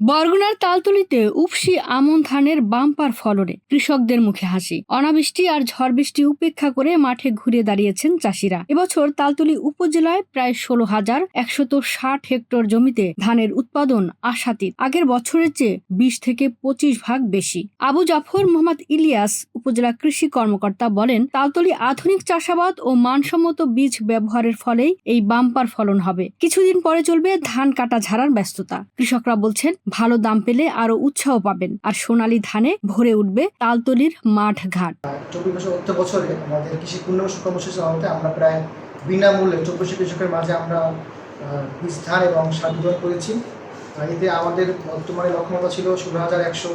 বরগুনার তালতলিতে উপসি আমন ধানের বাম্পার ফলনে কৃষকদের মুখে হাসি। অনাবৃষ্টি আর ঝড় বৃষ্টি উপেক্ষা করে মাঠে ঘুরে দাঁড়িয়েছেন চাষিরা। এবছর তালতলি উপজেলায় প্রায় ষোলো হাজার একশত ষাট হেক্টর জমিতে ধানের উৎপাদন আশাতীত। আগের বছরের চেয়ে বিশ থেকে পঁচিশ ভাগ বেশি। আবু জাফর মোহাম্মদ ইলিয়াস উপজেলা কৃষি কর্মকর্তা বলেন, তালতলি আধুনিক চাষাবাদ ও মানসম্মত বীজ ব্যবহারের ফলেই এই বাম্পার ফলন হবে। কিছুদিন পরে চলবে ধান কাটা ঝাড়ার ব্যস্ততা। কৃষকরা বলছেন ভালো দাম পেলে আরও উৎসাহ পাবেন। আর সোনালী ধানে ভরে উঠবে তালতলির মাঠ ঘাট চব্বিশ অর্থ বছরে আমাদের কৃষি পুনর্বাসন কর্মসূচির আওতায় আমরা প্রায় বিনামূল্যে চব্বিশ কৃষকের মাঝে আমরা বীজ ধান এবং সার বিতরণ করেছি। এতে আমাদের বর্তমানে লক্ষ্যমাত্রা ছিল ষোলো হাজার একশো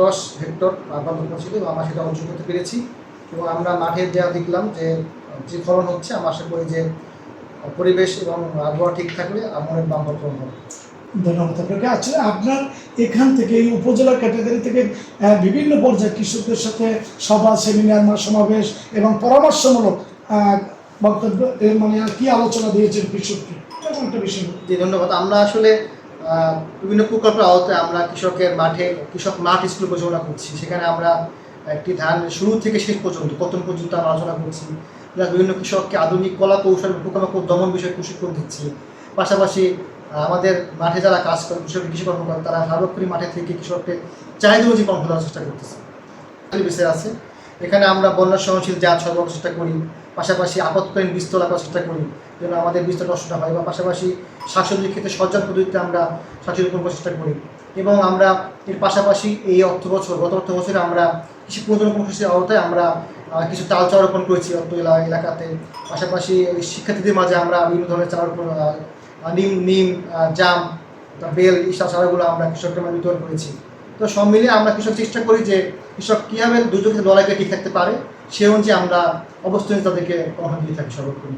দশ হেক্টর আবাদ ছিল এবং আমরা সেটা অর্জন করতে পেরেছি। এবং আমরা মাঠে যা দেখলাম যে যে ফলন হচ্ছে, আমরা আশা করি যে পরিবেশ এবং আবহাওয়া ঠিক থাকলে আমাদের বাম্পার ফলন হবে। ধন্যবাদ আপনাকে। আচ্ছা আপনার এখান থেকে, এই উপজেলা ক্যাটাগরি থেকে বিভিন্ন পর্যায়ে কৃষকদের সাথে সভা সেমিনার সমাবেশ এবং পরামর্শমূলক বক্তব্য মানে আর কি আলোচনা দিয়েছেন কৃষককে? একটা বিষয়? জি, ধন্যবাদ। আমরা আসলে বিভিন্ন প্রকল্পের আওতায় আমরা কৃষকের মাঠে, কৃষক মাঠ স্কুল পরিচালনা করছি। সেখানে আমরা একটি ধান শুরু থেকে শেষ পর্যন্ত কতন পর্যন্ত আমরা আলোচনা করছি। বিভিন্ন কৃষককে আধুনিক কলা কৌশল, পোকামাকড় দমন বিষয়ে প্রশিক্ষণ দিচ্ছি। পাশাপাশি আমাদের মাঠে যারা কাজ করে, কৃষক, কৃষি কর্মকর্তা, তারা সার্বক্ষণিক মাঠে থেকে কৃষককে চাহিদা অনুযায়ী কর্ম দেওয়ার চেষ্টা করতেছে। বিষয় আছে। এখানে আমরা বন্যা সহনশীল জাত সরবরাহ চেষ্টা করি, পাশাপাশি আপৎকালীন বীজতলা করার চেষ্টা করি, যেন আমাদের বীজটা নষ্ট হয় বা পাশাপাশি শাকসবজির ক্ষেত্রে সজ্জন পদ্ধতিতে আমরা শাকসবজি রোপণ করার চেষ্টা করি। এবং আমরা এর পাশাপাশি এই অর্থ বছর, গত অর্থ বছরে আমরা কৃষি পুনর্জন কর্মসূচির আওতায় আমরা কিছু তাল চারা রোপণ করেছি অর্থ এলা- এলাকাতে। পাশাপাশি শিক্ষার্থীদের মাঝে আমরা বিভিন্ন ধরনের চারা রোপণ নিম নিম জাম বেল ইসা সারাগুলো আমরা কৃষককে আমরা বিতরণ করেছি। তো সব মিলিয়ে আমরা কৃষক চেষ্টা করি যে কৃষক কীভাবে দুজনকে লড়াইকে ঠিক থাকতে পারে, সে অনুযায়ী আমরা অবস্থানে তাদেরকে কখন দিয়ে থাকি সর্বক্ষণ